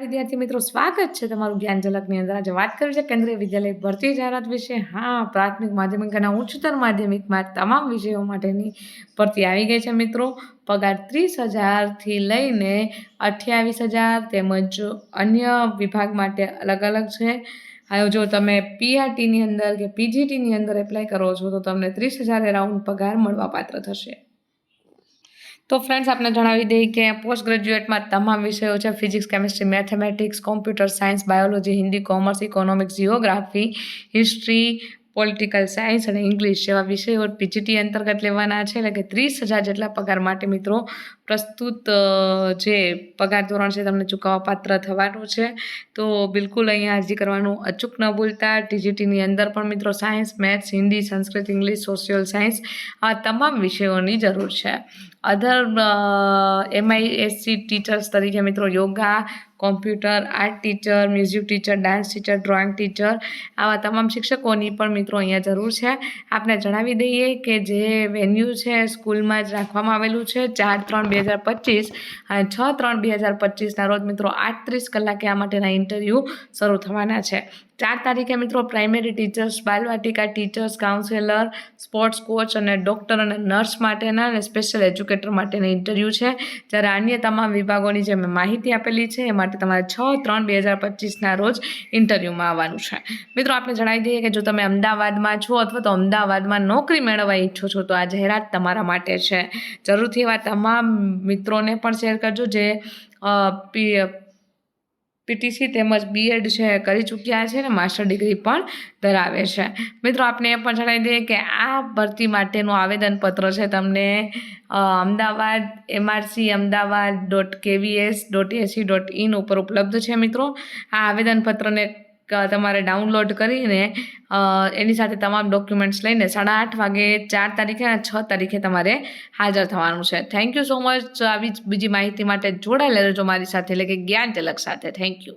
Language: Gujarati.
વિદ્યાર્થી મિત્રો, સ્વાગત છે તમારું જ્ઞાન ઝલકની અંદર. આજે વાત કરવી છે કેન્દ્રીય વિદ્યાલય ભરતી જાહેરાત વિશે. હા, પ્રાથમિક માધ્યમિક અને ઉચ્ચતર માધ્યમિકમાં તમામ વિષયો માટેની ભરતી આવી ગઈ છે મિત્રો. પગાર ત્રીસ હજારથી લઈને અઠ્યાવીસ હજાર તેમજ અન્ય વિભાગ માટે અલગ અલગ છે. હવે જો તમે પીઆરટીની અંદર કે પીજીટીની અંદર એપ્લાય કરો છો, તો તમને ત્રીસ હજાર એરાઉન્ડ પગાર મળવાપાત્ર થશે. તો ફ્રેન્ડ્સ આપને જણાવી દઈએ કે પોસ્ટ ગ્રેજ્યુએટમાં તમામ વિષયો છે physics chemistry mathematics computer science biology Hindi commerce economics geography history political science અને ઇંગ્લિશ જેવા વિષયો પીજીટી અંતર્ગત લેવાના છે. એટલે કે ત્રીસ હજાર જેટલા પગાર માટે મિત્રો પ્રસ્તુત જે પગાર ધોરણ છે તમને ચૂકવવા પાત્ર થવાનું છે. તો બિલકુલ અહીંયા અરજી કરવાનું અચૂક ન ભૂલતા. ટીજીટીની અંદર પણ મિત્રો science maths Hindi Sanskrit English social science આ તમામ વિષયોની જરૂર છે. અધર એમઆઈએસસી ટીચર્સ તરીકે મિત્રો yoga computer, art teacher, music teacher, dance teacher, drawing teacher, આવા તમામ શિક્ષકોની પણ મિત્રો અહીંયા જરૂર છે. આપને જણાવી દઈએ કે જે વેન્યુ છે સ્કૂલમાં જ રાખવામાં આવેલું છે, ચાર ત્રણ બે હજાર પચીસ અને છ ત્રણ બે હજાર પચીસના રોજ મિત્રો આઠત્રીસ કલાકે આ માટેના ઇન્ટરવ્યૂ શરૂ થવાના છે. ચાર તારીખે મિત્રો primary teachers, Balvatika teachers, counsellor, sports coach અને ડૉક્ટર અને નર્સ માટેના અને સ્પેશિયલ એજ્યુકેટર માટેના ઇન્ટરવ્યૂ છે. જ્યારે અન્ય તમામ વિભાગોની જે મેં માહિતી આપેલી છે એ માટે તમારે છ, ત્રણ, બે હજાર પચીસના રોજ ઇન્ટરવ્યૂમાં આવવાનું છે. મિત્રો, આપણે જણાવી દઈએ કે જો તમે અમદાવાદમાં છો અથવા તો અમદાવાદમાં નોકરી મેળવવા ઈચ્છો છો, તો આ જાહેરાત તમારા માટે છે. જરૂરથી એવા તમામ મિત્રોને પણ શેર કરજો જે પીટીસી તેમજ બીએડ છે કરી ચૂક્યા છે ને માસ્ટર ડિગ્રી પણ ધરાવે છે. મિત્રો, આપને એ પણ જણાવી દઈએ કે આ ભરતી માટેનું આવેદનપત્ર છે તમને Ahmedabad MRC Ahmedabad dot KVS dot AC dot in ઉપર ઉપલબ્ધ છે મિત્રો. આ આવેદનપત્રને તમારે ડાઉનલોડ કરીને એની સાથે તમામ ડોક્યુમેન્ટ્સ લઈને સાડા આઠ વાગે ચાર તારીખે અને છ તારીખે તમારે હાજર થવાનું છે. થેન્ક યુ સો મચ આવી બીજી માહિતી માટે જોડાયેલા રહેજો મારી સાથે, એટલે કે જ્ઞાન તિલક સાથે. Thank you